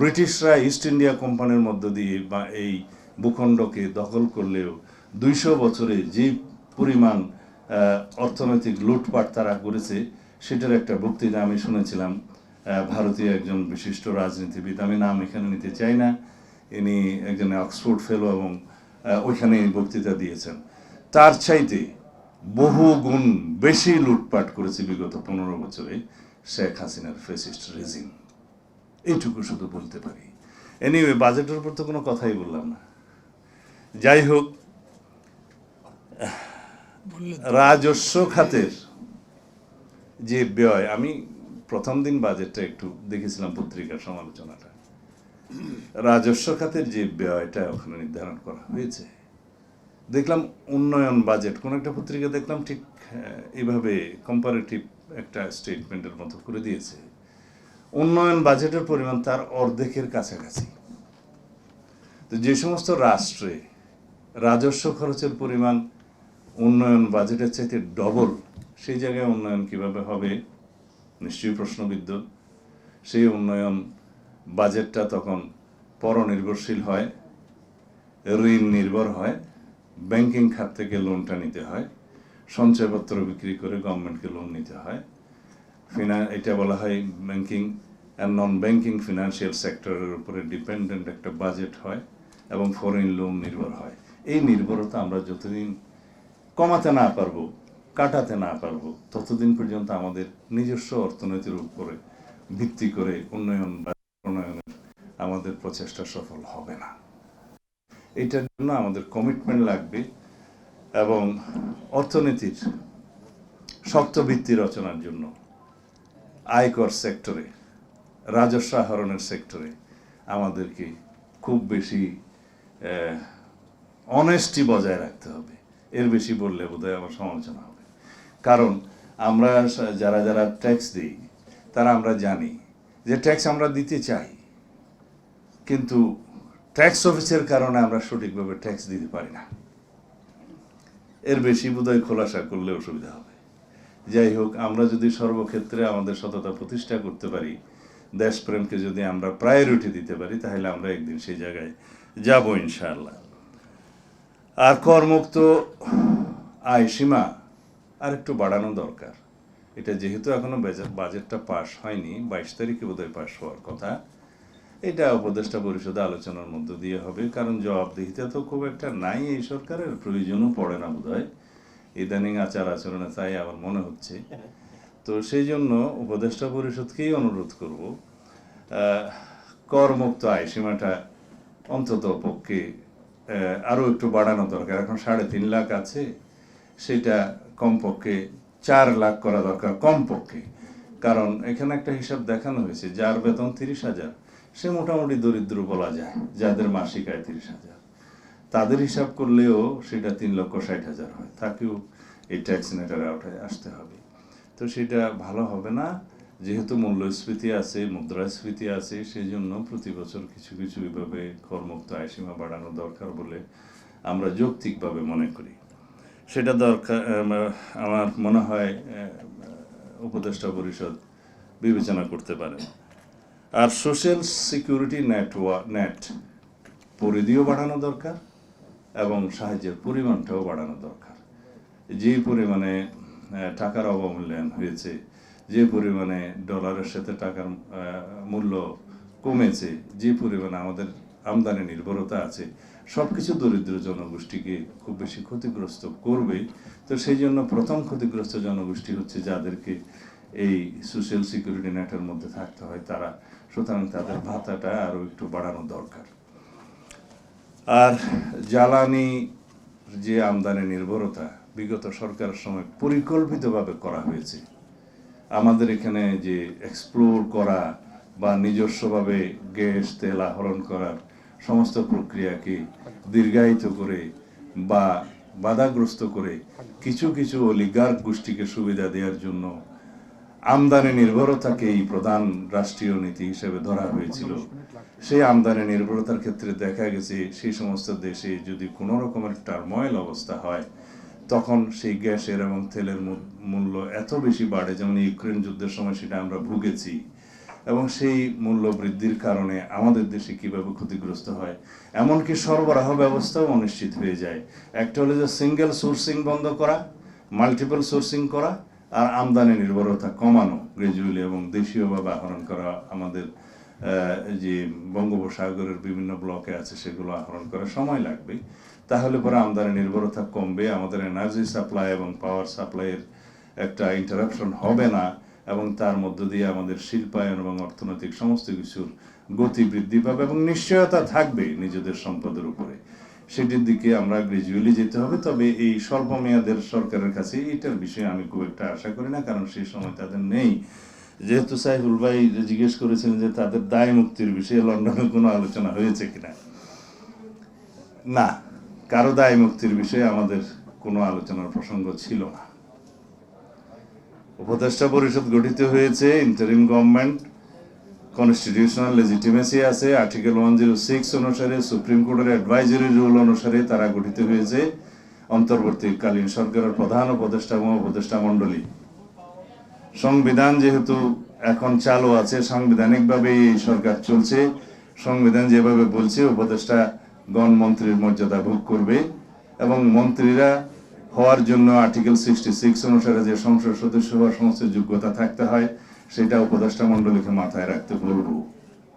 ব্রিটিশরা east India কোম্পানির মধ্য দিয়ে বা এই ভূখণ্ডকে দখল করলেও দুইশো বছরে যে পরিমাণ অর্থনৈতিক লুটপাট তারা করেছে, সেটার একটা বক্তৃতা আমি শুনেছিলাম ভারতীয় একজন বিশিষ্ট রাজনীতিবিদ। আমি নাম এখানে নিতে চাই না, ইনি একজন অক্সফোর্ড ফেলো এবং ওইখানে বক্তৃতা দিয়েছেন। তার চাইতে বহু গুণ বেশি লুটপাট করেছে বিগত পনেরো বছরে শেখ হাসিনার ফেসিস্ট রেজিম। এইটুকু শুধু বলতে পারি। এনিওয়ে বাজেটের উপর তো কোনো কথাই বললাম না। যাই হোক রাজস্ব খাতের যে ব্যয় আমি প্রথম দিন বাজেটটা একটু দেখেছিলাম পত্রিকার সমালোচনাটা। রাজস্ব খাতের যে ব্যয়টা ওখানে নির্ধারণ করা হয়েছে। দেখলাম উন্নয়ন বাজেট কোন একটা পত্রিকা দেখলাম ঠিক এভাবে কম্পারেটিভ একটা স্টেটমেন্টের মতো করে দিয়েছে। উন্নয়ন বাজেটের পরিমাণ তার অর্ধেকের কাছাকাছি। তো যে সমস্ত রাষ্ট্রে রাজস্ব খরচের পরিমাণ উন্নয়ন বাজেটের চাইতে ডবল সেই জায়গায় উন্নয়ন কীভাবে হবে, নিশ্চয়ই প্রশ্নবিদ্ধ। সেই উন্নয়ন বাজেটটা তখন পরনির্ভরশীল হয়, ঋণ নির্ভর হয় ব্যাংকিং খাত থেকে লোনটা নিতে হয়, সঞ্চয়পত্র বিক্রি করে গভর্নমেন্টকে লোন নিতে হয়। এটা বলা হয় banking and non banking financial সেক্টরের উপরে ডিপেন্ডেন্ট একটা বাজেট হয় এবং ফরেন লোন নির্ভর হয়। এই নির্ভরতা আমরা যতদিন কমাতে না পারব, কাটাতে না পারব, ততদিন পর্যন্ত আমাদের নিজস্ব অর্থনীতির উপরে ভিত্তি করে উন্নয়ন বা প্রণয়নের আমাদের প্রচেষ্টা সফল হবে না। এটার জন্য আমাদের কমিটমেন্ট লাগবে এবং অর্থনীতির শক্ত ভিত্তি রচনার জন্য আয়কর সেক্টরে রাজস্ব আহরণের সেক্টরে আমাদেরকে খুব বেশি অনেস্টি বজায় রাখতে হবে। এর বেশি বললে বোধহয় আমার সমালোচনা হবে। কারণ আমরা যারা যারা ট্যাক্স দিই, তারা আমরা জানি যে ট্যাক্স আমরা দিতে চাই। কিন্তু ট্যাক্স অফিসের কারণে আমরা সঠিকভাবে ট্যাক্স দিতে পারি না। এর বেশি বোধহয় খোলাসা করলে অসুবিধা হবে। যাই হোক, আমরা যদি সর্বক্ষেত্রে আমাদের সততা প্রতিষ্ঠা করতে পারি, দেশপ্রেমকে যদি আমরা প্রায়োরিটি দিতে পারি, তাহলে আমরা একদিন সেই জায়গায় যাব ইনশাআল্লাহ। আর করমুক্ত আয় সীমা আর একটু বাড়ানো দরকার। এটা যেহেতু এখনও বেজা- বাজেটটা পাস হয়নি, বাইশ তারিখে বোধহয় পাস হওয়ার কথা। এটা উপদেষ্টা পরিষদে আলোচনার মধ্য দিয়ে হবে, কারণ জবাবদিহিতা তো খুব একটা নাই এই সরকারের, প্রয়োজনও পড়ে না বোধহয়। ইদানিং আচার আচরণে তাই আমার মনে হচ্ছে। তো সেই জন্য উপদেষ্টা পরিষদকেই অনুরোধ করব করমুক্ত আয় সীমাটা অন্তত পক্ষে আরও একটু বাড়ানো দরকার। এখন সাড়ে তিন লাখ আছে, সেটা কমপক্ষে চার লাখ করা দরকার, কমপক্ষে। কারণ এখানে একটা হিসাব দেখানো হয়েছে, যার বেতন তিরিশ হাজার, সে মোটামুটি দরিদ্র বলা যায়, যাদের মাসিক আয় তিরিশ হাজার। তাদের হিসাব করলেও সেটা তিন লক্ষ ষাট হাজার হয়। তাকেও এই ট্যাক্স নেটার আওতায় আসতে হবে। তো সেটা ভালো হবে না। যেহেতু মূল্যস্ফীতি আছে, মুদ্রাস্ফীতি আছে সেই জন্য প্রতি বছর কিছু কিছু এভাবে করমুক্ত আয়সীমা বাড়ানো দরকার বলে আমরা যৌক্তিকভাবে মনে করি। সেটা দরকার আমার মনে হয় উপদেষ্টা পরিষদ বিবেচনা করতে পারে আর সোশ্যাল সিকিউরিটি নেটওয়ার্ক নেট পরিধিও বাড়ানো দরকার। এবং সাহায্যের পরিমাণটাও বাড়ানো দরকার। যে পরিমাণে টাকার অবমূল্যায়ন হয়েছে, যে পরিমাণে ডলারের সাথে টাকার মূল্য কমেছে, যে পরিমাণে আমাদের আমদানি নির্ভরতা আছে সব কিছু দরিদ্র জনগোষ্ঠীকে খুব বেশি ক্ষতিগ্রস্ত করবে। তো সেই জন্য প্রথম ক্ষতিগ্রস্ত জনগোষ্ঠী হচ্ছে যাদেরকে এই সোশ্যাল সিকিউরিটি নেটের মধ্যে থাকতে হয়, তারা, সুতরাং তাদের ভাতাটা আরও একটু বাড়ানো দরকার। আর জ্বালানি যে আমদানি নির্ভরতা বিগত সরকারের সময় পরিকল্পিতভাবে করা হয়েছে, আমাদের এখানে যে এক্সপ্লোর করা বা নিজস্বভাবে গ্যাস, তেল আহরণ করার সমস্ত প্রক্রিয়াকে দীর্ঘায়িত করে বা বাধাগ্রস্ত করে কিছু কিছু অলিগার্ক গোষ্ঠীকে সুবিধা দেওয়ার জন্য আমদানি নির্ভরতাকেই প্রধান রাষ্ট্রীয় নীতি হিসেবে ধরা হয়েছিল। সেই আমদানি নির্ভরতার ক্ষেত্রে দেখা গেছে, সেই সমস্ত দেশে যদি কোনো রকমের টার্ময়েল অবস্থা হয়, তখন সেই গ্যাসের এবং তেলের মূল্য এত বেশি বাড়ে, যেমন ইউক্রেন যুদ্ধের সময় সেটা আমরা ভুগেছি। এবং সেই মূল্য বৃদ্ধির কারণে আমাদের দেশে কীভাবে ক্ষতিগ্রস্ত হয়, এমনকি সরবরাহ ব্যবস্থাও অনিশ্চিত হয়ে যায়। একটা হলো যে সিঙ্গেল সোর্সিং বন্ধ করা মাল্টিপল সোর্সিং করা আর আমদানি নির্ভরতা কমানো গ্রেজুয়ালি এবং দেশীয়ভাবে আহরণ করা, আমাদের যে বঙ্গোপসাগরের বিভিন্ন ব্লকে আছে সেগুলো আহরণ করা সময় লাগবে। তাহলে পরে আমদানি নির্ভরতা কমবে, আমাদের এনার্জি সাপ্লাই এবং পাওয়ার সাপ্লাইয়ের একটা ইন্টারাপশন হবে না, এবং তার মধ্য দিয়ে আমাদের শিল্পায়ন এবং অর্থনৈতিক সমস্ত কিছুর গতি বৃদ্ধি পাবে এবং নিশ্চয়তা থাকবে নিজেদের সম্পদের উপরে। সেটির দিকে আমরা গ্রাজুয়ালি যেতে হবে। তবে এই স্বল্প মেয়াদের সরকারের কাছে এটার বিষয়ে আমি খুব একটা আশা করি না, কারণ সেই সময় তাদের নেই। যেহেতু সাইফুল ভাই জিজ্ঞেস করেছিলেন যে তাদের দায় মুক্তির বিষয়ে লন্ডনে কোনো আলোচনা হয়েছে কিনা। না, কারও দায় মুক্তির বিষয়ে আমাদের কোনো আলোচনার প্রসঙ্গ ছিল না। উপদেষ্টা পরিষদ গঠিত হয়েছে ইন্টারিম গভর্নমেন্ট কনস্টিটিউশনাল লেজিটিমেসি আছে আর্টিকেল ওয়ান জিরো সিক্স অনুসারে সুপ্রিম কোর্টের অ্যাডভাইজারি রুল অনুসারে তারা গঠিত হয়েছে অন্তর্বর্তীকালীন সরকারের প্রধান উপদেষ্টা এবং উপদেষ্টা মণ্ডলী। সংবিধান যেহেতু এখন চালু আছে, সাংবিধানিকভাবে এই সরকার চলছে। সংবিধান যেভাবে বলছে উপদেষ্টা গণ মন্ত্রীর মর্যাদা ভোগ করবে এবং মন্ত্রীরা হওয়ার জন্য আর্টিকেল সিক্সটি সিক্স অনুসারে যে সংসদ সদস্য হওয়ার সমস্ত যোগ্যতা থাকতে হয় সেটা উপদেষ্টা মণ্ডলীকে মাথায় রাখতে বলব।